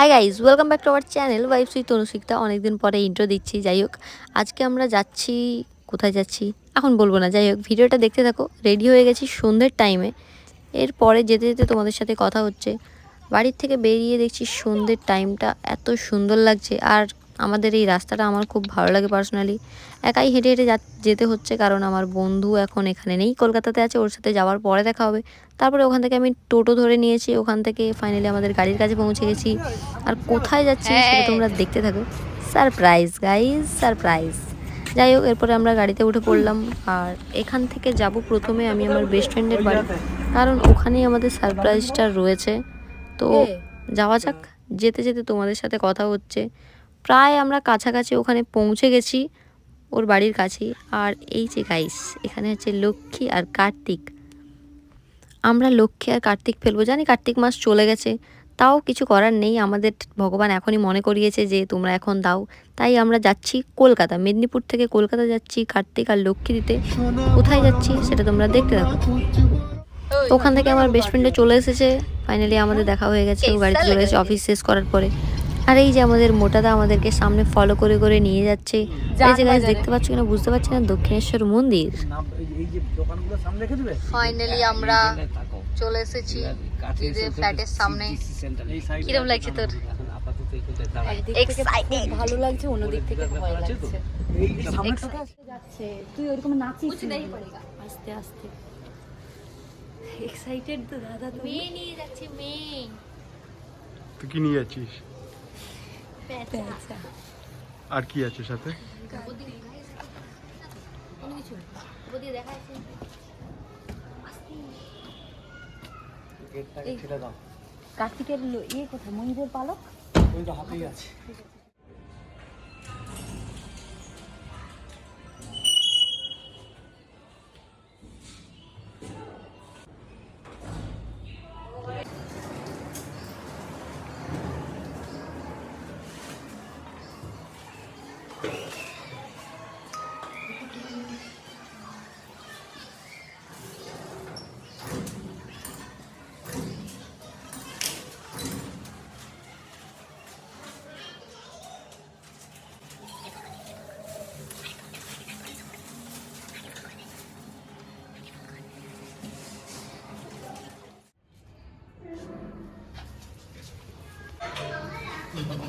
Hi guys welcome back to our channel wife সুই তনুশিকতা অনেকদিন পরে ইন্ট্রো দিচ্ছি, যাই হোক। আজকে আমরা যাচ্ছি, কোথায় যাচ্ছি? এখন বলব না, যাই হোক। ভিডিওটা দেখতে থাকো রেডি হয়ে গেছি সন্ধ্যের টাইমে এরপরে যেতে যেতে তোমাদের সাথে কথা হচ্ছে। বাড়ির থেকে বেরিয়ে দেখছি সন্ধ্যের টাইমটা এত সুন্দর লাগছে। আর আমাদের এই রাস্তাটা আমার খুব ভালো লাগে পার্সোনালি একাই হেঁটে হেঁটে যেতে হচ্ছে কারণ আমার বন্ধু এখন এখানে নেই কলকাতাতে আছে ওর সাথে যাওয়ার পরে দেখা হবে। তারপরে ওখান থেকে আমি টোটো ধরে নিয়েছি ওখান থেকে ফাইনালি আমাদের গাড়ির কাছে পৌঁছে গেছি। আর কোথায় যাচ্ছি সেটা তোমরা দেখতে থাকো। সারপ্রাইজ গাইজ সারপ্রাইজ যাই হোক এরপরে আমরা গাড়িতে উঠে পড়লাম। আর এখান থেকে যাব প্রথমে আমি আমার বেস্ট ফ্রেন্ডের বাড়ি। কারণ ওখানেই আমাদের সারপ্রাইজটা রয়েছে। তো যাওয়া যাক যেতে যেতে তোমাদের সাথে কথা হচ্ছে। প্রায় আমরা কাছাকাছি ওখানে পৌঁছে গেছি, ওর বাড়ির কাছেই। আর এই যে গাইস এখানে হচ্ছে লক্ষ্মী আর কার্তিক। আমরা লক্ষ্মী আর কার্তিক ফেলব। জানি কার্তিক মাস চলে গেছে, তাও কিছু করার নেই। আমাদের ভগবান এখনই মনে করিয়েছে যে, তোমরা এখন দাও। তাই আমরা যাচ্ছি কলকাতা, মেদিনীপুর থেকে কলকাতা যাচ্ছি কার্তিক আর লক্ষ্মী দিতে। কোথায় যাচ্ছি সেটা তোমরা দেখতে থাকো। ওখান থেকে আমার বেস্ট ফ্রেন্ডে চলে এসেছে। ফাইনালি আমাদের দেখা হয়ে গেছে, ও গাড়িতে চলে গেছে অফিস শেষ করার পরে। আর এই যে আমাদের মোটাদা আমাদেরকে সামনে ফলো করে করে নিয়ে যাচ্ছে। এই যে গাছ দেখতে পাচ্ছ কিনা? বুঝতে পারছি না দক্ষিণেশ্বর মন্দির। না, এই- এই যে দোকানগুলো সামনে রেখে দিবে? ফাইনালি আমরা চলে এসেছি। ফ্ল্যাটের সামনে। কিরম লাগছে তোর? ভালো লাগছে অন্যদিক থেকে ভয় লাগছে। যাচ্ছে তুই ওরকম নাচিস আস্তে আস্তে। এক্সাইটেড তো দাদা মেয়ে নিয়ে যাচ্ছে মেয়ে। তুই কি নিয়ে যাচ্ছিস? আর কি আছে সাথে? কার্তিকের ইয়ে কোথায়? ময়ূরের পালক? ওই তো হাতেই আছে। করে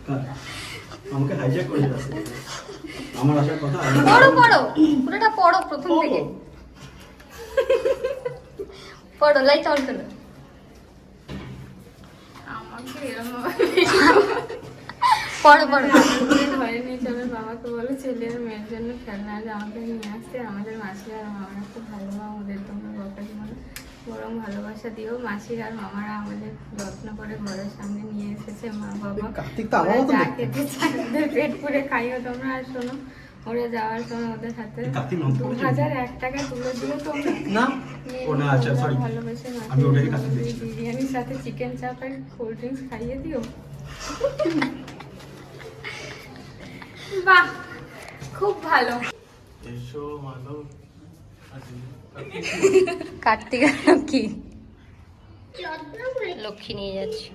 আমাকে হাইজ্যাক করে যাচ্ছে আমার আসার কথা আমি পড়ো পড়ো। পুরোটা পড়ো প্রথম থেকে। পড়ো লাইট অন করো। আমাকে এরকম পড়ো পড়ো। ঘরে নিয়ে চলো বাবাকে বলো ছেলে আর মেয়ের জন্য খেলনা জামাতে নিয়ে আসতে। আমাদের মাসিরা আর মামারা খুব ভালো মা ওদের তোমরা বরং ভালোবাসা দিও মাসিরা আর মামারা আমাদের যত্ন করে ঘরের সামনে নিয়ে এসেছে মা বাবা। কার্তিক তো আমার মতন খেতে ওদের পেট পুরে খাইও তোমরা। আর শোনো ওরা যাওয়ার সময় ওদের হাতে দু হাজার এক টাকা তুলে দিও তোমরা না? ও না আচ্ছা সরি ভালোবেসে আমি ওটাকে মাসির দিচ্ছি। বিরিয়ানির সাথে চিকেন চাপ আর কোল্ড ড্রিঙ্কস খাইয়ে দিও। বাহ খুব ভালো। এসো মানব কার্তিক। আর লক্ষ্মী নিয়ে যাচ্ছি।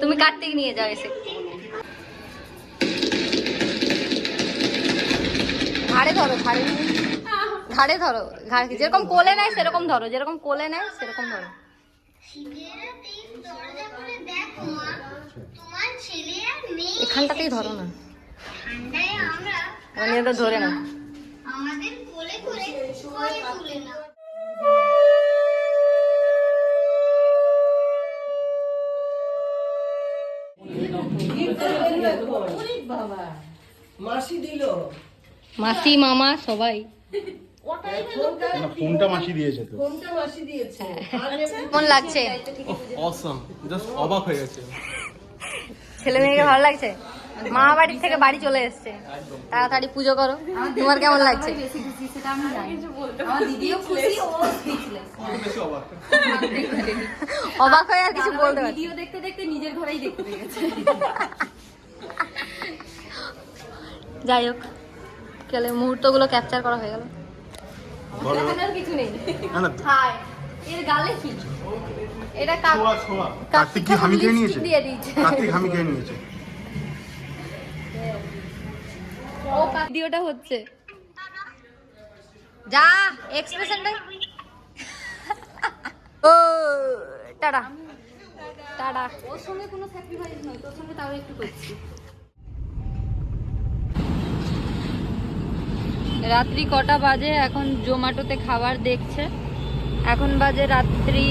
তুমি কার্তিক নিয়ে যাও এসে। ঘাড়ে ধরো, ঘাড়ে। ঘাড়ে ধরো। ঘাড়ে যেরকম কোলে নেয়, সেরকম ধরো। যেরকম কোলে নেয়, সেরকম ধরো। এখানটাতেই ধরো না। মানে ধরে না। আমাদের কোলে করে তুলে নাও। মাসি মামা সবাই। ফোনটা মাসি দিয়েছে তো? কেমন লাগছে? অসম জাস্ট অবাক হয়ে গেছে। ছেলে মেয়েকে ভালো লাগছে? মা বাড়ির থেকে বাড়ি চলে এসছে। তাড়াতাড়ি পুজো করো। তোমার কেমন লাগছে? অবাক। অবাক হয়ে আর কিছু বলতে ভিডিও দেখতে দেখতে নিজের ঘরেই দেখতে গেছে। যাই হোক গেলে মুহূর্তগুলো ক্যাপচার করা হয়ে গেল। কিছু নেই। এর গালে কি? এটা কার্তিক কি হামি খেয়ে নিয়েছে? দিয়ে দিয়েছে। কার্তিক হামি খেয়ে নিয়েছে। ও ভিডিওটা হচ্ছে। যা এক্সপ্রেশনটা ও টাটা। টাটা। ওর সঙ্গে কোনো স্যাক্রিফাইস নয় তোর সঙ্গে তাও একটু করছি। রাত্রি কটা বাজে? এখন জোম্যাটোতে খাবার দেখছে। এখন বাজে রাত্রি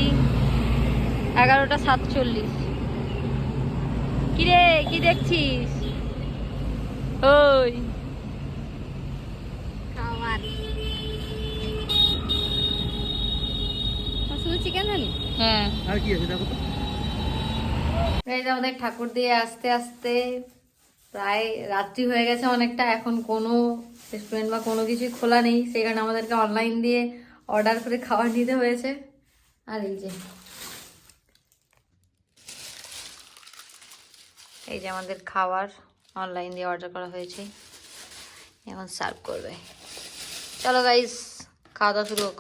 এগারোটা সাতচল্লিশ। কিরে কি দেখছিস? ওই। খাবার। শুধু চিকেন জানি হ্যাঁ। আর কি আছে দেখো তো। এই আমাদের ঠাকুর দিয়ে আস্তে আস্তে প্রায় রাত্রি হয়ে গেছে অনেকটা, এখন কোনো রেস্টুরেন্ট বা কোনো কিছুই খোলা নেই, সেই কারণে আমাদেরকে অনলাইন দিয়ে অর্ডার করে খাবার নিতে হয়েছে। আর এই যে এই যে আমাদের খাবার অনলাইন দিয়ে অর্ডার করা হয়েছে। এখন সার্ভ করবে। চলো গাইস খাওয়া দাওয়া শুরু হোক।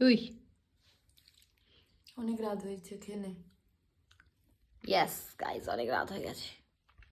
উই। অনেক রাত হয়েছে খেয়ে নে। ইয়েস গাইজ অনেক রাত হয়ে গেছে।